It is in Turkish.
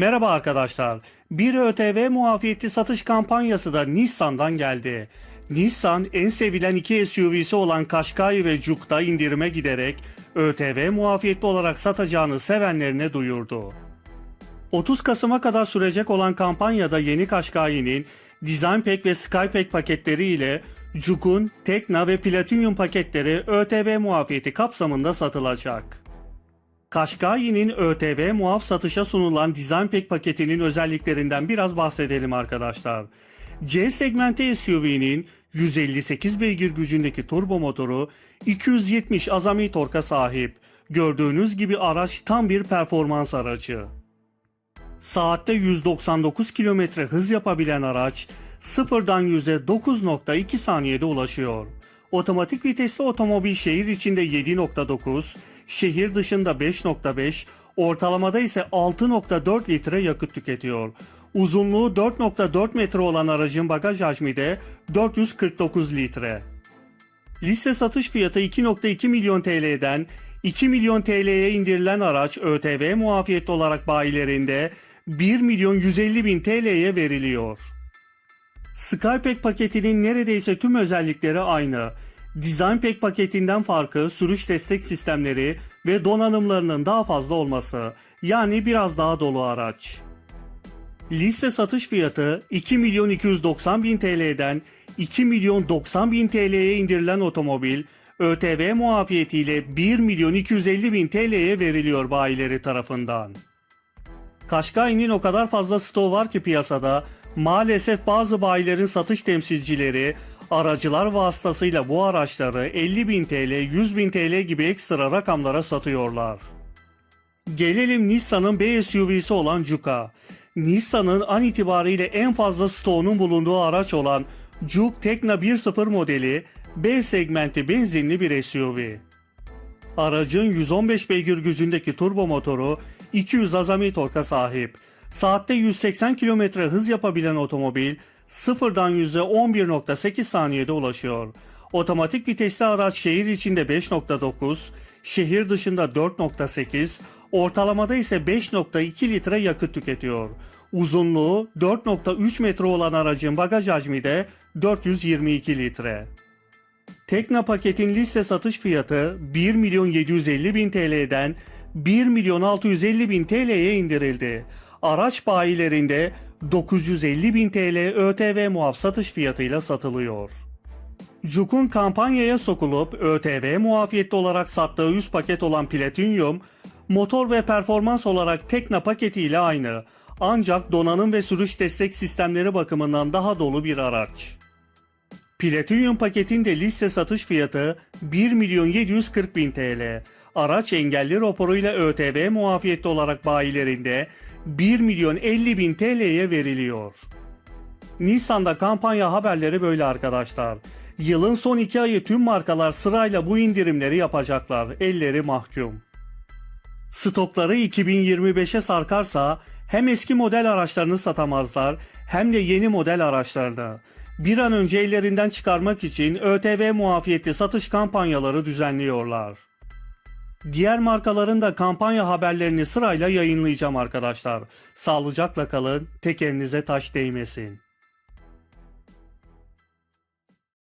Merhaba arkadaşlar. Bir ÖTV muafiyeti satış kampanyası da Nissan'dan geldi. Nissan en sevilen iki SUV'si olan Qashqai ve Juke'da indirime giderek ÖTV muafiyetli olarak satacağını sevenlerine duyurdu. 30 Kasım'a kadar sürecek olan kampanyada yeni Qashqai'nin Design Pack ve Sky Pack paketleri ile Juke'un Tekna ve Platinum paketleri ÖTV muafiyeti kapsamında satılacak. Qashqai'nin ÖTV muaf satışa sunulan Design Pack paketinin özelliklerinden biraz bahsedelim arkadaşlar. C segmenti SUV'nin 158 beygir gücündeki turbo motoru 270 azami torka sahip. Gördüğünüz gibi araç tam bir performans aracı. Saatte 199 km hız yapabilen araç sıfırdan 100'e 9.2 saniyede ulaşıyor. Otomatik vitesli otomobil şehir içinde 7.9, şehir dışında 5.5, ortalamada ise 6.4 litre yakıt tüketiyor. Uzunluğu 4.4 metre olan aracın bagaj hacmi de 449 litre. Liste satış fiyatı 2.2 milyon TL'den 2 milyon TL'ye indirilen araç ÖTV muafiyetli olarak bayilerinde 1 milyon 150 bin TL'ye veriliyor. Skypack paketinin neredeyse tüm özellikleri aynı. Design Pack paketinden farkı sürüş destek sistemleri ve donanımlarının daha fazla olması. Yani biraz daha dolu araç. Liste satış fiyatı 2 milyon 290 bin TL'den 2 milyon 90 bin TL'ye indirilen otomobil ÖTV muafiyetiyle 1 milyon 250 bin TL'ye veriliyor bayileri tarafından. Kaşkay'ın o kadar fazla stoğu var ki piyasada maalesef bazı bayilerin satış temsilcileri aracılar vasıtasıyla bu araçları 50 bin TL, 100 bin TL gibi ekstra rakamlara satıyorlar. Gelelim Nissan'ın B SUV'si olan Juke'a. Nissan'ın an itibariyle en fazla stoğunun bulunduğu araç olan Juke Tekna 1.0 modeli B segmenti benzinli bir SUV. Aracın 115 beygir gücündeki turbo motoru 200 azami torka sahip. Saatte 180 km hız yapabilen otomobil sıfırdan 100'e 11.8 saniyede ulaşıyor. Otomatik vitesli araç şehir içinde 5.9, şehir dışında 4.8, ortalamada ise 5.2 litre yakıt tüketiyor. Uzunluğu 4.3 metre olan aracın bagaj hacmi de 422 litre. Tekna paketin liste satış fiyatı 1 milyon 750 bin TL'den 1 milyon 650 bin TL'ye indirildi. Araç bayilerinde 950 bin TL ÖTV muaf satış fiyatıyla satılıyor. Cuk'un kampanyaya sokulup ÖTV muafiyetli olarak sattığı üst paket olan Platinum, motor ve performans olarak Tekna paketiyle aynı. Ancak donanım ve sürüş destek sistemleri bakımından daha dolu bir araç. Platinum paketin de liste satış fiyatı 1 milyon 740 bin TL. Araç engelli raporuyla ÖTV muafiyetli olarak bayilerinde 1 milyon 50 bin TL'ye veriliyor. Nissan'da kampanya haberleri böyle arkadaşlar. Yılın son iki ayı tüm markalar sırayla bu indirimleri yapacaklar. Elleri mahkum. Stokları 2025'e sarkarsa hem eski model araçlarını satamazlar hem de yeni model araçlarını. Bir an önce ellerinden çıkarmak için ÖTV muafiyetli satış kampanyaları düzenliyorlar. Diğer markaların da kampanya haberlerini sırayla yayınlayacağım arkadaşlar. Sağlıcakla kalın, tekerinize taş değmesin.